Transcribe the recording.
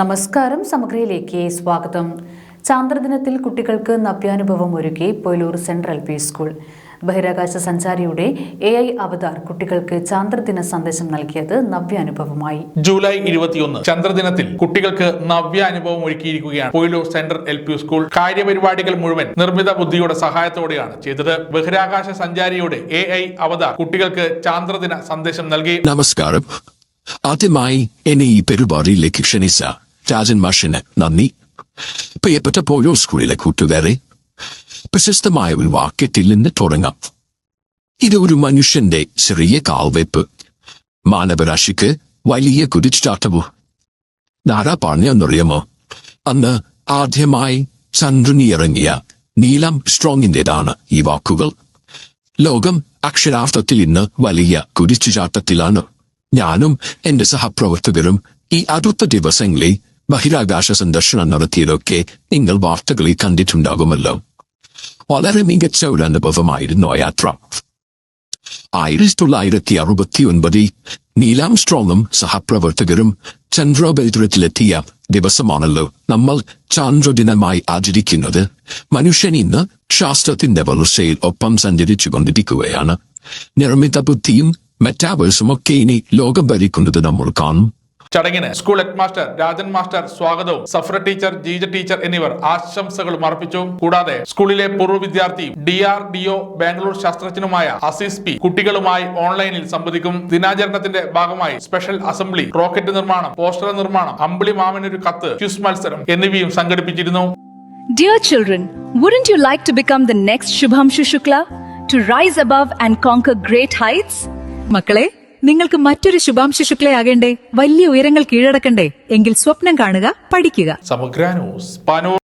നമസ്കാരം സമഗ്രയിലേക്ക് സ്വാഗതം. ചാന്ദ്രദിനത്തിൽ കുട്ടികൾക്ക് നവ്യാനുഭവം ഒരുക്കി പൊയിലൂർ സെൻട്രൽ പി സ്കൂൾ. ബഹിരാകാശ സഞ്ചാരിയുടെ എ ഐ അവതാർ കുട്ടികൾക്ക് ചാന്ദ്രദിന സന്ദേശം നൽകിയത് നവ്യാനുഭവമായി. ജൂലൈ ഇരുപത്തിയൊന്ന് ചന്ദ്രദിനത്തിൽ കുട്ടികൾക്ക് നവ്യാനുഭവം ഒരുക്കിയിരിക്കുകയാണ് Poyilur Central L P school. കാര്യപരിപാടികൾ മുഴുവൻ നിർമ്മിത ബുദ്ധിയുടെ സഹായത്തോടെയാണ് ചെയ്തത്. ബഹിരാകാശ സഞ്ചാരിയുടെ എ ഐ അവതാർ കുട്ടികൾക്ക് ചാന്ദ്രദിന സന്ദേശം നൽകി. നമസ്കാരം. ആദ്യമായി എന്നെ ഈ പരിപാടിയിലേക്ക് ക്ഷണിച്ച രാജൻ മാഷിന് നന്ദി. പ്രിയപ്പെട്ട പോയോ സ്കൂളിലെ കൂട്ടുകാരെ പ്രശസ്തമായ ഒരു വാക്യത്തിൽ നിന്ന് തുടങ്ങാം. ഇത് ഒരു മനുഷ്യന്റെ ചെറിയ കാൽവെപ്പ്. മാനവരാശിക്ക് വലിയ കുതിച്ചാട്ടവും നാരാ പറഞ്ഞെന്നറിയാമോ അന്ന് ആദ്യമായി ചന്ദ്രനി ഇറങ്ങിയ നീലം സ്ട്രോങ്ങിന്റെതാണ് ഈ വാക്കുകൾ. ലോകം അക്ഷരാർത്ഥത്തിൽ ഇന്ന് വലിയ കുതിച്ചുചാട്ടത്തിലാണ്. ഞാനും എന്റെ സഹപ്രവർത്തകരും ഈ അടുത്ത ദിവസങ്ങളിൽ ബഹിരാകാശ സന്ദർശനം നടത്തിയതൊക്കെ നിങ്ങൾ വാർത്തകളിൽ കണ്ടിട്ടുണ്ടാകുമല്ലോ. വളരെ മികച്ച ഒരു അനുഭവമായിരുന്നു ആ യാത്ര. ആയിരത്തി തൊള്ളായിരത്തി അറുപത്തി ഒൻപതിൽ നീലാം സ്ട്രോങ്ങും സഹപ്രവർത്തകരും ചന്ദ്രോപരിതലത്തിലെത്തിയ ദിവസമാണല്ലോ നമ്മൾ ചാന്ദ്രദിനമായി ആചരിക്കുന്നത്. മനുഷ്യൻ ഇന്ന് ശാസ്ത്രത്തിന്റെ വളർച്ചയിൽ ഒപ്പം സഞ്ചരിച്ചു കൊണ്ടിരിക്കുകയാണ് നിർമ്മിത ബുദ്ധിയും മെറ്റാവേഴ്സും ഒക്കെ ഇനി ലോകം ഭരിക്കുന്നത് നമ്മൾ കാണും. ചടങ്ങിന് school head master Rajan master സ്വാഗതവും. സഫ്ര ടീച്ചർ ജീജ ടീച്ചർ എന്നിവർ ആശംസകളും അർപ്പിച്ചു. കൂടാതെ സ്കൂളിലെ പൂർവ വിദ്യാർത്ഥി D R D O Bangalore ശാസ്ത്രജ്ഞനുമായ Azeez P കുട്ടികളുമായി ഓൺലൈനിൽ സംവദിക്കും. ദിനാചരണത്തിന്റെ ഭാഗമായി സ്പെഷ്യൽ അസംബ്ലി റോക്കറ്റ് നിർമ്മാണം പോസ്റ്റർ നിർമ്മാണം അമ്പിളി മാമനൊരു കത്ത് ക്യൂസ് മത്സരം എന്നിവയും സംഘടിപ്പിച്ചിരുന്നു. Dear children, wouldn't you like to become the next Shubhanshu Shukla? To rise above and conquer great heights? മക്കളെ നിങ്ങൾക്ക് മറ്റൊരു ശുഭാംശ ശുക്ലയാകേണ്ടേ വലിയ ഉയരങ്ങൾ കീഴടക്കണ്ടേ. എങ്കിൽ സ്വപ്നം കാണുക പഠിക്കുക. സമഗ്ര ന്യൂസ്